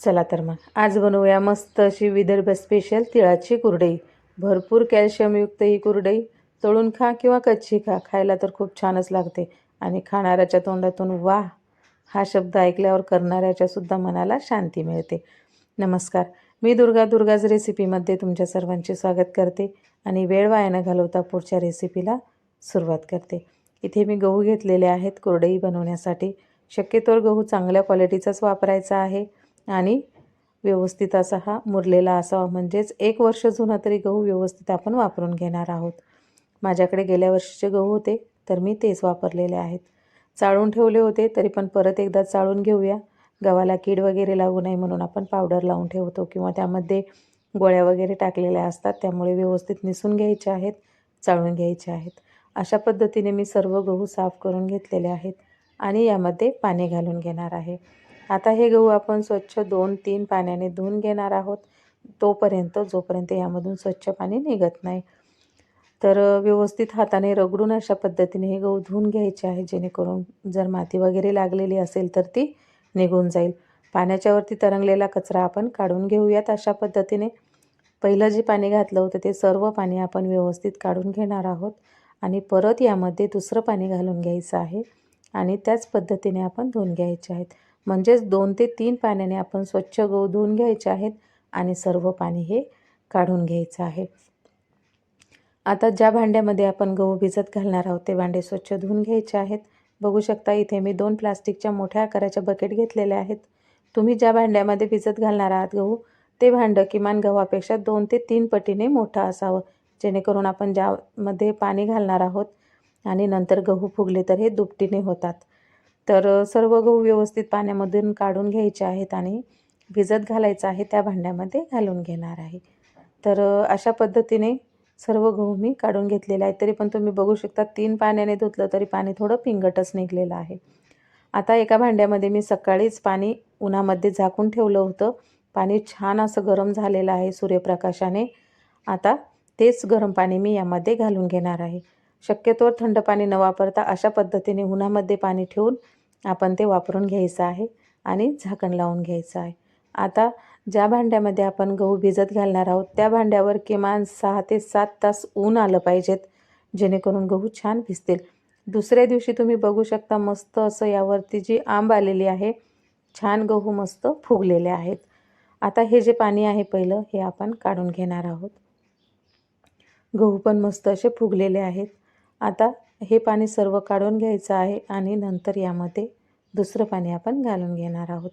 चला तर मग. आज बनवूया मस्त अशी विदर्भ स्पेशल तिळाची कुरडई. भरपूर कॅल्शियमयुक्त ही कुरडई. तळून खा किंवा कच्ची खा. खायला तर खूप छानच लागते. आणि खाणाऱ्याच्या तोंडातून वा! हा शब्द ऐकल्यावर करणाऱ्याच्यासुद्धा मनाला शांती मिळते. नमस्कार. मी दुर्गा दुर्गाज रेसिपीमध्ये तुमच्या सर्वांचे स्वागत करते आणि वेळ वाया न घालवता पुढच्या रेसिपीला सुरुवात करते. इथे मी गहू घेतलेले आहेत कुरडई बनवण्यासाठी. शक्यतोवर गहू चांगल्या क्वालिटीचाच वापरायचा आहे. आणि व्यवस्थित असा हा मुरलेला असावा. म्हणजेच एक वर्ष जुना तरी गहू व्यवस्थित आपण वापरून घेणार आहोत. माझ्याकडे गेल्या वर्षीचे गहू होते तर मी तेच वापरलेले आहेत. चाळून ठेवले होते तरी पण परत एकदा चाळून घेऊया. गव्हाला कीड वगैरे लागू नये म्हणून आपण पावडर लावून ठेवतो किंवा त्यामध्ये गोळ्या वगैरे टाकलेल्या असतात त्यामुळे व्यवस्थित निसून घ्यायचे आहेत चाळून घ्यायचे आहेत. अशा पद्धतीने मी सर्व गहू साफ करून घेतलेले आहेत आणि यामध्ये पाणी घालून घेणार आहे. आता हे गहू आपण स्वच्छ दोन तीन पाण्याने धुवून घेणार आहोत. तोपर्यंत जोपर्यंत यामधून स्वच्छ पाणी निघत नाही. तर व्यवस्थित हाताने रगडून अशा पद्धतीने हे गहू धुवून घ्यायचे आहे. जेणेकरून जर माती वगैरे लागलेली असेल तर ती निघून जाईल. पाण्याच्यावरती तरंगलेला कचरा आपण काढून घेऊयात अशा पद्धतीने. पहिलं जे पाणी घातलं होतं ते सर्व पाणी आपण व्यवस्थित काढून घेणार आहोत. आणि परत यामध्ये दुसरं पाणी घालून घ्यायचं आहे. आणि त्याच पद्धतीने आपण धुवून घ्यायचे आहेत. म्हणजेच दोन ते तीन पाण्याने आपण स्वच्छ गहू धुवून घ्यायचे आहेत आणि सर्व पाणी हे काढून घ्यायचं आहे. आता ज्या भांड्यामध्ये आपण गहू भिजत घालणार आहोत ते भांडे स्वच्छ धुवून घ्यायचे आहेत. बघू शकता इथे मी दोन प्लास्टिकच्या मोठ्या आकाराच्या बकेट घेतलेल्या आहेत. तुम्ही ज्या भांड्यामध्ये भिजत घालणार आहात गहू ते भांडं किमान गव्हापेक्षा दोन ते तीन पटीने मोठं असावं. जेणेकरून आपण ज्यामध्ये पाणी घालणार आहोत आणि नंतर गहू फुगले तर हे दुपटीने होतात. तर सर्व गहू व्यवस्थित पाण्यामधून काढून घ्यायचे आहेत आणि भिजत घालायचं आहे त्या भांड्यामध्ये घालून घेणार आहे. तर अशा पद्धतीने सर्व गहू मी काढून घेतलेला आहे तरी पण तुम्ही बघू शकता तीन पाण्याने धुतलं तरी पाणी थोडं पिंगटच निघलेलं आहे. आता एका भांड्यामध्ये मी सकाळीच पाणी उन्हामध्ये झाकून ठेवलं होतं. पाणी छान असं गरम झालेलं आहे सूर्यप्रकाशाने. आता तेच गरम पाणी मी यामध्ये घालून घेणार आहे. शक्यतोवर थंड पाणी न वापरता अशा पद्धतीने उन्हामध्ये पाणी ठेवून आपण ते वापरून घ्यायचं आहे आणि झाकण लावून घ्यायचं आहे. आता ज्या भांड्यामध्ये आपण गहू भिजत घालणार आहोत त्या भांड्यावर किमान सहा ते सात तास ऊन आलं पाहिजेत जेणेकरून गहू छान भिजतील. दुसऱ्या दिवशी तुम्ही बघू शकता मस्त असं यावरती जी आंब आलेली आहे छान गहू मस्त फुगलेले आहेत. आता हे जे पाणी आहे पहिलं हे आपण काढून घेणार आहोत. गहू पण मस्त असे फुगलेले आहेत. आता हे पाणी सर्व काढून घ्यायचं आहे आणि नंतर यामध्ये दुसरं पाणी आपण घालून घेणार आहोत.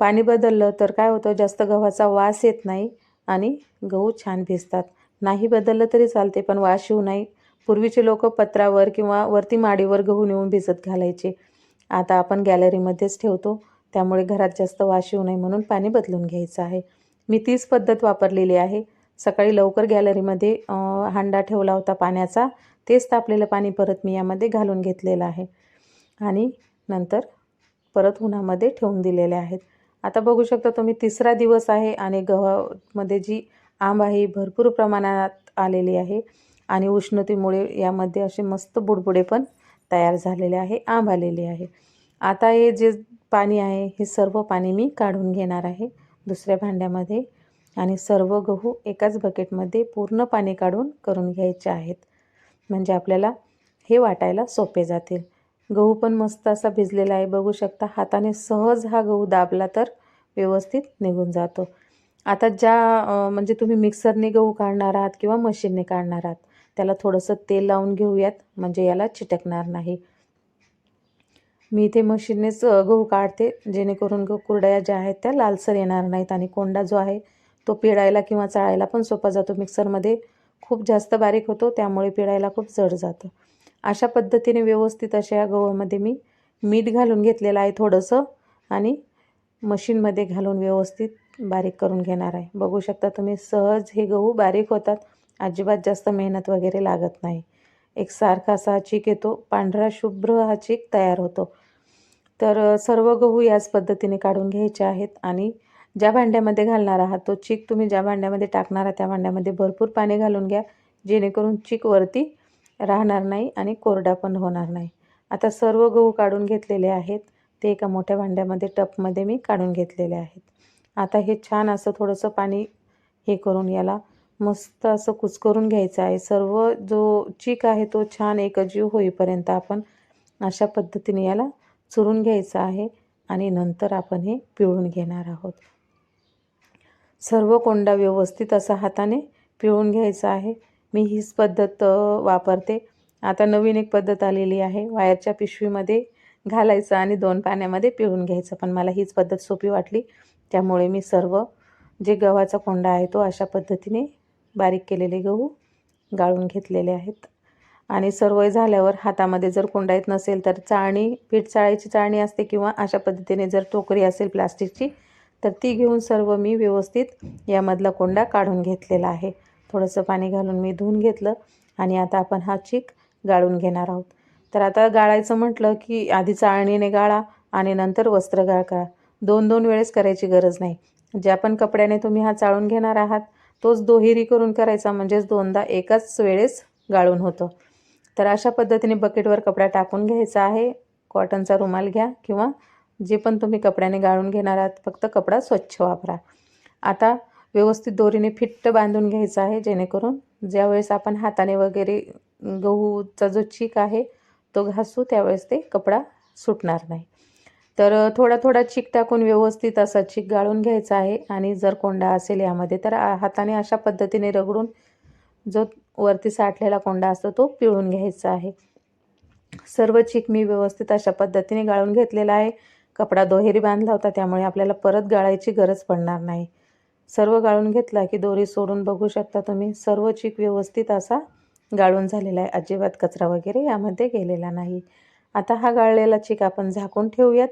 पाणी बदललं तर काय होतं? जास्त गव्हाचा वास येत नाही आणि गहू छान भिजतात. नाही बदललं तरी चालते पण वास येऊ नाही. पूर्वीचे लोक पत्रावर किंवा वरती माडीवर गहू नेऊन भिजत घालायचे. आता आपण गॅलरीमध्येच ठेवतो. त्यामुळे घरात जास्त वास येऊ नये म्हणून पाणी बदलून घ्यायचं आहे. मी तीच पद्धत वापरलेली आहे. सकाळी लवकर गॅलरीमध्ये हांडा ठेवला होता पाण्याचा. तेच तापलेलं पाणी परत मी यामध्ये घालून घेतलेलं आहे. आणि नंतर परत उन्हामध्ये ठेवून दिलेले आहेत. आता बघू शकता तुम्ही तिसरा दिवस आहे आणि गव्हामध्ये जी आंब आहे भरपूर प्रमाणात आलेली आहे. आणि उष्णतेमुळे यामध्ये असे मस्त बुडबुडे पण तयार झालेले आहे आंब आलेले आहे. आता हे जे पाणी आहे हे सर्व पाणी मी काढून घेणार आहे दुसऱ्या भांड्यामध्ये. आणि सर्व गहू एकाच बकेटमध्ये पूर्ण पाणी काढून करून घ्यायचे आहेत. म्हणजे आपल्याला हे वाटायला सोपे जातील. गहू पण मस्त असा भिजलेला आहे. बघू शकता हाताने सहज हा गहू दाबला तर व्यवस्थित निघून जातो. आता ज्या म्हणजे तुम्ही मिक्सरने गहू काढणार आहात किंवा मशीनने काढणार आहात त्याला थोडंसं तेल लावून घेऊयात म्हणजे याला चिटकणार नाही. मी इथे मशीननेच गहू काढते जेणेकरून ग कुरड्या ज्या आहेत त्या लालसर येणार नाहीत आणि कोंडा जो आहे तो पिळायला किंवा चाळायला पण सोपा जातो मिक्सरमध्ये. खूप जास्त बारीक होतो त्यामुळे पिळायला खूप जड जातं. अशा पद्धतीने व्यवस्थित अशा या गव्हामध्ये मी मीठ घालून घेतलेलं आहे थोडंसं आणि मशीनमध्ये घालून व्यवस्थित बारीक करून घेणार आहे. बघू शकता तुम्ही सहज हे गहू बारीक होतात अजिबात जास्त मेहनत वगैरे लागत नाही. एक सारखा असा चीक येतो पांढरा शुभ्र हा चीक तयार होतो. तर सर्व गहू याच पद्धतीने काढून घ्यायचे आहेत आणि ज्या भांड्यामध्ये घालणार आहात तो चीक तुम्ही ज्या भांड्यामध्ये टाकणार आहात त्या भांड्यामध्ये भरपूर पाणी घालून घ्या जेणेकरून चीक वरती राहणार नाही आणि कोरडा पण होणार नाही. आता सर्व गहू काढून घेतलेले आहेत. ते एका मोठ्या भांड्यामध्ये टपमध्ये मी काढून घेतलेले आहेत. आता हे छान असं थोडंसं पाणी हे करून याला मस्त असं कुचकरून घ्यायचं आहे. सर्व जो चीक आहे तो छान एकजीव होईपर्यंत आपण अशा पद्धतीने याला चुरून घ्यायचं आहे आणि नंतर आपण हे पिळून घेणार आहोत. सर्व कोंडा व्यवस्थित असा हाताने पिळून घ्यायचा आहे. मी हीच पद्धत वापरते. आता नवीन एक पद्धत आलेली आहे. वायरच्या पिशवीमध्ये घालायचं आणि दोन पाण्यामध्ये पिळून घ्यायचं. पण मला हीच पद्धत सोपी वाटली. त्यामुळे मी सर्व जे गव्हाचा कोंडा आहे तो अशा पद्धतीने बारीक केलेले गहू गाळून घेतलेले आहेत. आणि सर्व झाल्यावर हातामध्ये जर कोंडा येत नसेल तर चाळणी पीठ चाळायची चाळणी असते किंवा अशा पद्धतीने जर टोकरी असेल प्लास्टिकची तर ती घेऊन सर्व मी व्यवस्थित यामधला कोंडा काढून घेतलेला आहे. थोडंसं पाणी घालून मी धुवून घेतलं आणि आता आपण हा चीक गाळून घेणार आहोत. तर आता गाळायचं म्हटलं की आधी चाळणीने गाळा आणि नंतर वस्त्र गाळ करा. दोन दोन वेळेस करायची गरज नाही. ज्या पण कपड्याने तुम्ही हा चाळून घेणार आहात तोच दोहेरी करून करायचा म्हणजेच दोनदा एकाच वेळेस गाळून होतं. तर अशा पद्धतीने बकेटवर कपडा टाकून घ्यायचा आहे. कॉटनचा रुमाल घ्या किंवा जे पण तुम्ही कपड्याने गाळून घेणार आहात फक्त कपडा स्वच्छ वापरा. आता व्यवस्थित दोरीने फिट्ट बांधून घ्यायचं आहे जेणेकरून ज्यावेळेस आपण हाताने वगैरे गहूचा जो चीक आहे तो घासू त्यावेळेस ते कपडा सुटणार नाही. तर थोडा थोडा चीक टाकून व्यवस्थित असा चीक गाळून घ्यायचा आहे आणि जर कोंडा असेल यामध्ये तर हाताने अशा पद्धतीने रगडून जो वरती साठलेला कोंडा असतो तो पिळून घ्यायचा आहे. सर्व चीक मी व्यवस्थित अशा पद्धतीने गाळून घेतलेला आहे. कपडा दोहेरी बांधला होता त्यामुळे आपल्याला परत गाळायची गरज पडणार नाही. सर्व गाळून घेतला की दोरी सोडून बघू शकता तुम्ही. सर्व चीक व्यवस्थित असा गाळून झालेला आहे. अजिबात कचरा वगैरे यामध्ये गेलेला नाही. आता हा गाळलेला चीक आपण झाकून ठेवूयात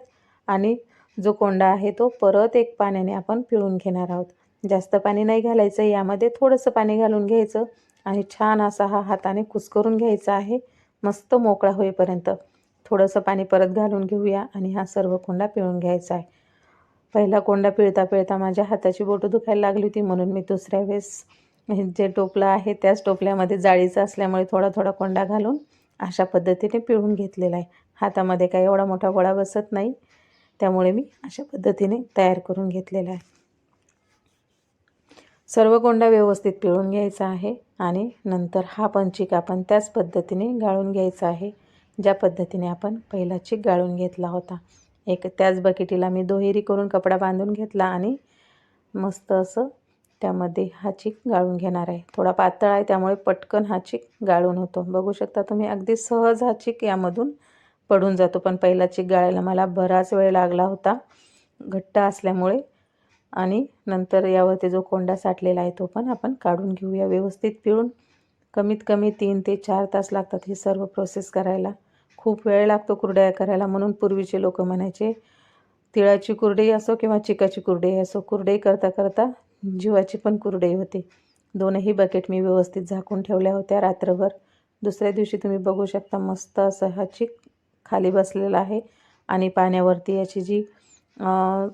आणि जो कोंडा आहे तो परत एक पाण्याने आपण पिळून घेणार आहोत. जास्त पाणी नाही घालायचं यामध्ये थोडंसं पाणी घालून घ्यायचं आणि छान असा हा हाताने कुसकरून घ्यायचा आहे. मस्त मोकळा होईपर्यंत. थोडंसं पाणी परत घालून घेऊया आणि हा सर्व कोंडा पिळून घ्यायचा आहे. पहिला कोंडा पिळता पिळता माझ्या हाताची बोटं दुखायला लागली होती म्हणून मी दुसऱ्या वेळेस जे टोपलं आहे त्याच टोपल्यामध्ये जाळीचं असल्यामुळे थोडा थोडा कोंडा घालून अशा पद्धतीने पिळून घेतलेला आहे. हातामध्ये काही एवढा मोठा गोळा बसत नाही. त्यामुळे मी अशा पद्धतीने तयार करून घेतलेला आहे. सर्व कोंडा व्यवस्थित पिळून घ्यायचा आहे आणि नंतर हा पंचिक आपण त्याच पद्धतीने गाळून घ्यायचा आहे. ज्या पद्धतीने आपण पहिला चिक गाळून घेतला होता. एक त्याच बकेटीला मी दोहेरी करून कपडा बांधून घेतला आणि मस्त असं त्यामध्ये हा चिक गाळून घेणार आहे. थोडा पातळ आहे त्यामुळे पटकन हा चिक गाळून होतो. बघू शकता तुम्ही अगदी सहज हा चिक यामधून पडून जातो. पण पहिला चिक गाळायला मला बराच वेळ लागला होता. घट्ट असल्यामुळे आणि नंतर यावरती जो कोंडा साठलेला आहे तो पण आपण काढून घेऊया व्यवस्थित पिळून. कमीत कमी तीन ते चार तास लागतात ही सर्व प्रोसेस करायला. खूप वेळ लागतो कुरड्या करायला. म्हणून पूर्वीचे लोक म्हणायचे तिळाची कुरडई असो किंवा चिकाची कुरडई असो कुरडई करता करता जीवाची पण कुरडई होती. दोनही बकेट मी व्यवस्थित झाकून ठेवल्या होत्या रात्रभर. दुसऱ्या दिवशी तुम्ही बघू शकता मस्त असं हा चिक खाली बसलेला आहे आणि पाण्यावरती याची जी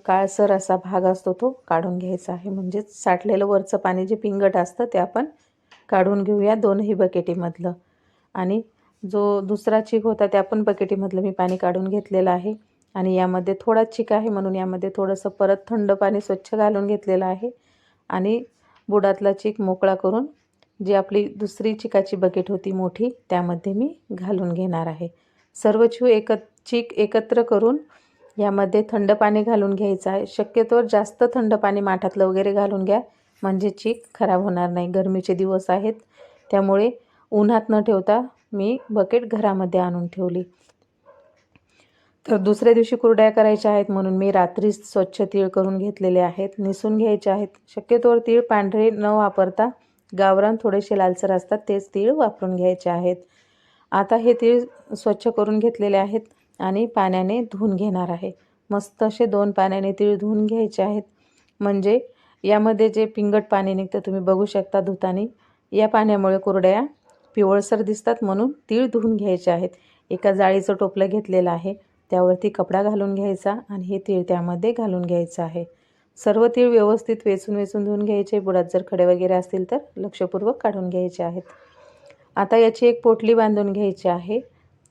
काळसर असा भाग असतो तो काढून घ्यायचा आहे. म्हणजेच साठलेलं वरचं पाणी जे पिंगट असतं ते आपण काढून घेऊया दोनही बकेटीमधलं आणि जो दुसरा चिक होता त्या पण बकेटीमधलं मी पाणी काढून घेतलेलं आहे. आणि यामध्ये थोडा चिक आहे म्हणून यामध्ये थोडंसं परत थंड पाणी स्वच्छ घालून घेतलेलं आहे. आणि बुडातला चिक मोकळा करून जी आपली दुसरी चिकाची बकेट होती मोठी त्यामध्ये मी घालून घेणार आहे. सर्व चू एक चीक एकत्र करून यामध्ये थंड पाणी घालून घ्यायचं आहे. शक्यतोवर जास्त थंड पाणी माठातलं वगैरे घालून घ्या म्हणजे चीक खराब होणार नाही. गरमीचे दिवस आहेत त्यामुळे उन्हात न ठेवता मी बकेट घरामध्ये आणून ठेवली. तर दुसऱ्या दिवशी कुरड्या करायच्या आहेत म्हणून मी रात्रीच स्वच्छ तीळ करून घेतलेले आहेत. निसून घ्यायचे आहेत. शक्यतोवर तीळ पांढरे न वापरता गावरान थोडेसे लालसर असतात तेच तीळ वापरून घ्यायचे आहेत. आता हे तीळ स्वच्छ करून घेतलेले आहेत आणि पाण्याने धुवून घेणार आहे. मस्त असे दोन पाण्याने तीळ धुवून घ्यायचे आहेत. म्हणजे यामध्ये जे पिंगट पाणी निघतं तुम्ही बघू शकता धुतानी. या पाण्यामुळे कुरड्या पिवळसर दिसतात म्हणून तीळ धुवून घ्यायचे आहेत. एका जाळीचं टोपलं घेतलेलं आहे. त्यावरती कपडा घालून घ्यायचा आणि हे तीळ त्यामध्ये घालून घ्यायचं आहे. सर्व तीळ व्यवस्थित वेचून वेचून धुवून घ्यायचे. बुडात जर खडे वगैरे असतील तर लक्षपूर्वक काढून घ्यायचे आहेत. आता याची एक पोटली बांधून घ्यायची आहे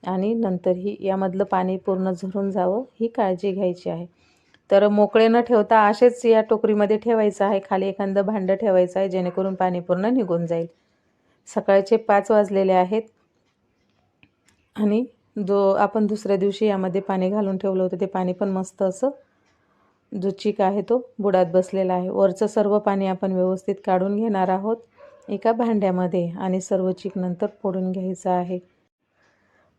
आणि नंतर ही यामधलं पाणी पूर्ण झरून जावं ही काळजी घ्यायची आहे. तर मोकळे न ठेवता असेच या टोकरीमध्ये ठेवायचं आहे. खाली एखादं भांडं ठेवायचं आहे जेणेकरून पाणी पूर्ण निघून जाईल. सकाळचे पाच वाजलेले आहेत. आणि जो आपण दुसऱ्या दिवशी यामध्ये पाणी घालून ठेवलं होतं. ते पाणी पण मस्त असं जो चीक आहे तो बुडात बसलेला आहे. वरचं सर्व पाणी आपण व्यवस्थित काढून घेणार आहोत एका भांड्यामध्ये आणि सर्व चीक नंतर फोडून घ्यायचं आहे.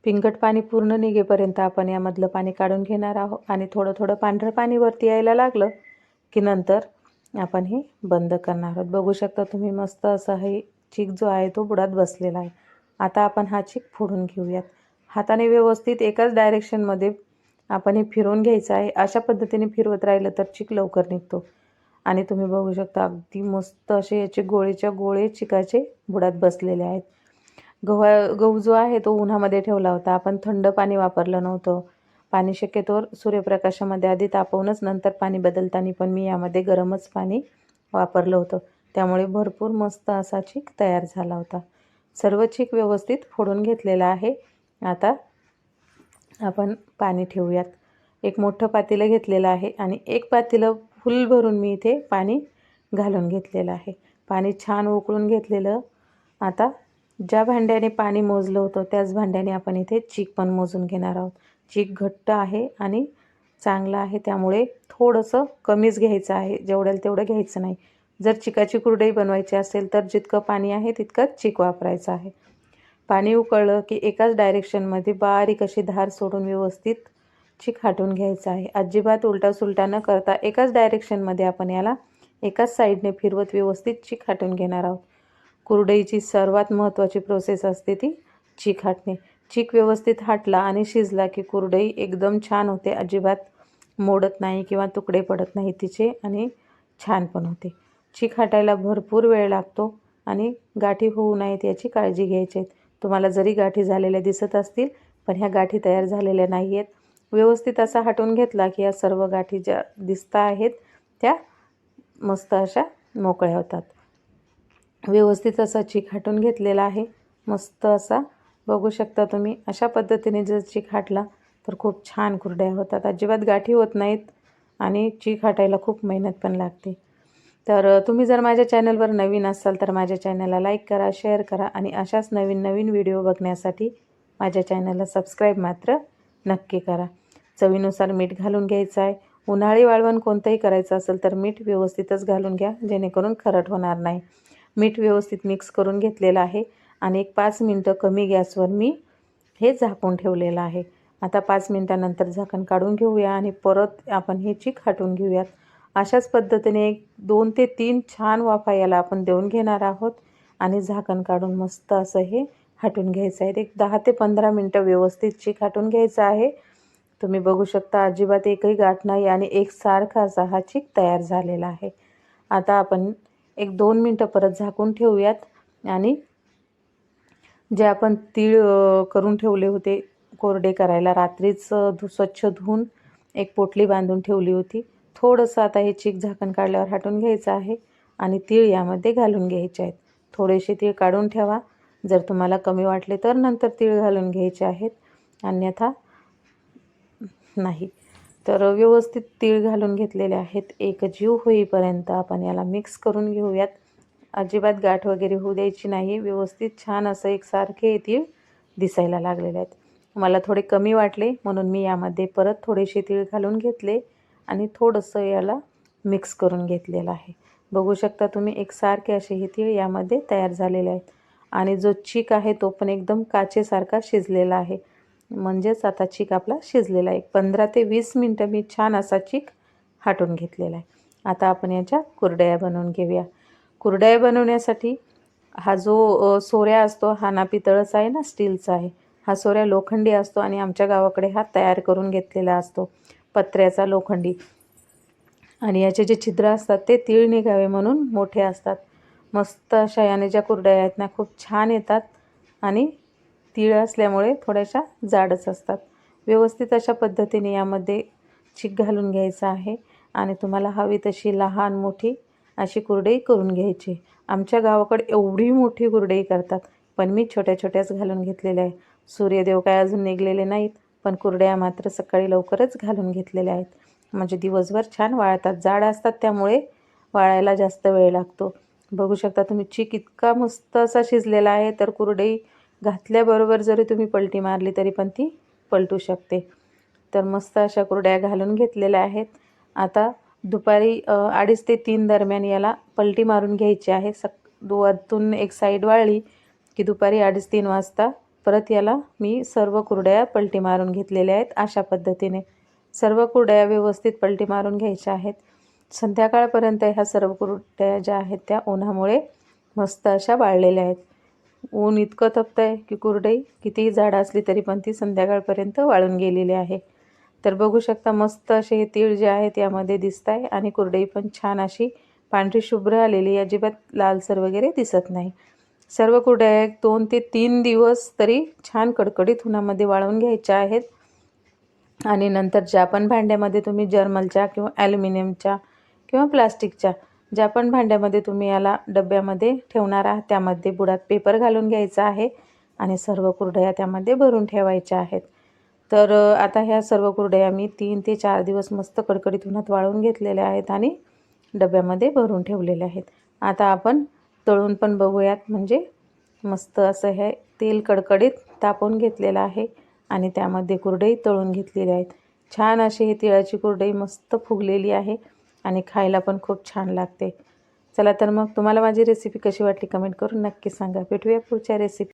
पिंगट पाणी पूर्ण निघेपर्यंत आपण यामधलं पाणी काढून घेणार आहोत. आणि थोडं थोडं पांढरं पाणी वरती यायला लागलं की नंतर आपण हे बंद करणार आहोत. बघू शकता तुम्ही मस्त असं हे चीक जो आहे तो बुडात बसलेला आहे. आता आपण हा चीक फोडून घेऊयात. हाताने व्यवस्थित एकाच डायरेक्शनमध्ये आपण हे फिरवून घ्यायचं आहे. अशा पद्धतीने फिरवत राहिलं तर चीक लवकर निघतो. आणि तुम्ही बघू शकता अगदी मस्त असे याचे गोळेच्या गोळे चिकाचे बुडात बसलेले आहेत. गव्हा गहू जो आहे तो उन्हामध्ये ठेवला होता. आपण थंड पाणी वापरलं नव्हतं. पाणी शक्यतोवर सूर्यप्रकाशामध्ये आधी तापवूनच नंतर पाणी बदलताना पण मी यामध्ये गरमच पाणी वापरलं होतं. त्यामुळे भरपूर मस्त असा चीक तयार झाला होता. सर्व चीक व्यवस्थित फोडून घेतलेला आहे. आता आपण पाणी ठेवूयात. एक मोठं पातेलं घेतलेलं आहे आणि एक पातेलं फुल भरून मी इथे पाणी घालून घेतलेलं आहे. पाणी छान उकळून घेतलेलं. आता ज्या भांड्याने पाणी मोजलं होतं त्याच भांड्याने आपण इथे चीक पण मोजून घेणार आहोत. चीक घट्ट आहे आणि चांगलं आहे. त्यामुळे थोडंसं कमीच घ्यायचं आहे. जेवढ्याला तेवढं घ्यायचं नाही. जर चिकाची कुरडई बनवायची असेल तर जितकं पाणी आहे तितकंच चीक वापरायचं आहे. पाणी उकळलं की एकाच डायरेक्शनमध्ये बारीक अशी धार सोडून व्यवस्थित चिक हाटून घ्यायचं आहे. अजिबात उलटा सुलटा न करता एकाच डायरेक्शनमध्ये आपण याला एकाच साईडने फिरवत व्यवस्थित चिक हाटून घेणार आहोत. कुरडईची सर्वात महत्त्वाची प्रोसेस असते ती चीक हाटणे. चीक व्यवस्थित हाटला आणि शिजला की कुरडई एकदम छान होते. अजिबात मोडत नाही किंवा तुकडे पडत नाही. तिचे आणि छान पण होते. चीक हाटायला भरपूर वेळ लागतो आणि गाठी होऊ नयेत याची काळजी घ्यायची. आहेत तुम्हाला जरी गाठी झालेल्या दिसत असतील पण ह्या गाठी तयार झालेल्या नाही आहेत व्यवस्थित असा हटवून घेतला की या सर्व गाठी ज्या दिसता आहेत त्या मस्त अशा मोकळ्या होतात. व्यवस्थित असा चीक हटून घेतलेला आहे. मस्त असा. बघू शकता तुम्ही अशा पद्धतीने जर चीक हाटला तर खूप छान कुरड्या होतात. अजिबात गाठी होत नाहीत आणि चीक हाटायला खूप मेहनत पण लागते. तर तुम्ही जर माझ्या चॅनलवर नवीन असाल तर माझ्या चॅनलला लाईक करा शेअर करा आणि अशाच नवीन नवीन व्हिडिओ बघण्यासाठी माझ्या चॅनलला सबस्क्राईब मात्र नक्की करा. चवीनुसार मीठ घालून घ्यायचं आहे. उन्हाळी वाळवण कोणतंही करायचं असेल तर मीठ व्यवस्थितच घालून घ्या जेणेकरून खरट होणार नाही. मीठ व्यवस्थित मिक्स करून घेतलेलं आहे आणि एक पाच मिनटं कमी गॅसवर मी हे झाकून ठेवलेलं आहे. आता पाच मिनटानंतर झाकण काढून घेऊया आणि परत आपण हे चीक हटवून घेऊयात. अशाच पद्धतीने एक दोन ते तीन छान वाफा याला आपण देऊन घेणार आहोत. आणि झाकण काढून मस्त असं हे हाटून घ्यायचं आहे. एक दहा ते पंधरा मिनटं व्यवस्थित चीक हाटून घ्यायचं आहे. तुम्ही बघू शकता अजिबात एकही गाठ नाही आणि एकसारखा असा हा चीक तयार झालेला आहे. आता आपण एक दोन मिनटं परत झाकून ठेवूयात. आणि जे आपण तीळ करून ठेवले होते कोरडे करायला रात्रीच धु स्वच्छ धुवून एक पोटली बांधून ठेवली होती. थोडंसं आता हे चीक झाकण काढल्यावर हटून घ्यायचं आहे आणि तीळ यामध्ये घालून घ्यायचे आहेत. थोडेसे तीळ काढून ठेवा. जर तुम्हाला कमी वाटले तर नंतर तीळ घालून घ्यायचे आहेत. अन्यथा नाही. तर व्यवस्थित तीळ घालून घेतलेले आहेत. एक जीव होईपर्यंत आपण याला मिक्स करून घेऊयात. अजिबात गाठ वगैरे होऊ द्यायची नाही. व्यवस्थित छान असं एकसारखे तीळ दिसायला लागलेले आहेत. मला थोडे कमी वाटले म्हणून मी यामध्ये परत थोडेसे तीळ घालून घेतले. आणि थोडंसं याला मिक्स करून घेतलेलं आहे. बघू शकता तुम्ही एकसारखे असे हे तीळ यामध्ये तयार झालेले आहेत. आणि जो चीक आहे तो पण एकदम काचेसारखा शिजलेला आहे. म्हणजेच आता चीक आपला शिजलेला आहे. पंधरा ते वीस मिनटं मी छान असा चीक हाटून घेतलेला आहे. आता आपण याच्या कुरडया बनवून घेऊया. कुरडया बनवण्यासाठी हा जो सोऱ्या असतो हा नापितळच आहे ना स्टीलचा आहे. हा सोऱ्या लोखंडी असतो आणि आमच्या गावाकडे हा तयार करून घेतलेला असतो. पत्र्याचा लोखंडी. आणि याचे जे छिद्र असतात ते तीळ निघावे म्हणून मोठे असतात. मस्त अशा याने ज्या कुरड्या आहेत ना खूप छान येतात. आणि तीळ असल्यामुळे थोड्याशा जाडच असतात. व्यवस्थित अशा पद्धतीने यामध्ये चीक घालून घ्यायचं आहे. आणि तुम्हाला हवी तशी लहान मोठी अशी कुरडई करून घ्यायची. आमच्या गावाकडे एवढी मोठी कुरडई करतात. पण मी छोट्या छोट्याच घालून घेतलेल्या आहे. सूर्यदेव काय अजून निघलेले नाहीत. पण कुरड्या मात्र सकाळी लवकरच घालून घेतलेल्या आहेत. म्हणजे दिवसभर छान वाळतात. जाड असतात त्यामुळे वाळायला जास्त वेळ लागतो. बघू शकता तुम्ही चीक इतका मस्त असा शिजलेला आहे तर कुरडई घातल्याबरोबर जरी तुम्ही पलटी मारली तरी पण ती पलटू शकते. तर मस्त अशा कुरड्या घालून घेतलेल्या आहेत. आता दुपारी अडीच ते तीन दरम्यान याला पलटी मारून घ्यायची आहे. सक वरतून एक साईड वाळली की दुपारी अडीच तीन वाजता परत याला मी सर्व कुरड्या पलटी मारून घेतलेल्या आहेत अशा पद्धतीने. सर्व कुरड्या व्यवस्थित पलटी मारून घ्यायच्या आहेत. संध्याकाळपर्यंत ह्या सर्व कुरड्या ज्या आहेत त्या उन्हामुळे मस्त अशा वाळलेल्या आहेत. ऊन इतकं तपतं आहे की कुरडई कितीही झाड असली तरी पण ती संध्याकाळपर्यंत वाळून गेलेली आहे. तर बघू शकता मस्त असे हे तीळ जे आहेत यामध्ये दिसत आहे आणि कुरडई पण छान अशी पांढरी शुभ्र आलेली अजिबात लालसर वगैरे दिसत नाही. सर्व कुरड्या एक दोन ते तीन दिवस तरी छान कडकडीत उन्हामध्ये वाळवून घ्यायच्या आहेत. आणि नंतर ज्या पण भांड्यामध्ये तुम्ही जर्मलच्या किंवा ॲल्युमिनियमच्या किंवा प्लास्टिकच्या ज्या पण भांड्यामध्ये तुम्ही याला डब्यामध्ये ठेवणार आहात त्यामध्ये बुडात पेपर घालून घ्यायचा आहे आणि सर्व कुरडया त्यामध्ये भरून ठेवायच्या आहेत. तर आता ह्या सर्व कुरडया मी तीन ते चार दिवस मस्त कडकडीत उन्हात वाळून घेतलेल्या आहेत आणि डब्यामध्ये भरून ठेवलेल्या आहेत. आता आपण तळून पण बघूयात. म्हणजे मस्त असं हे तेल कडकडीत तापवून घेतलेलं आहे आणि त्यामध्ये कुरडई तळून घेतलेली आहेत. छान अशी ही तिळाची कुरडई मस्त फुगलेली आहे आणि खायला पण खूप छान लागते. चला तर मग तुम्हाला माझी रेसिपी कशी वाटली कमेंट करून नक्की सांगा. भेटूया पुढच्या रेसिपी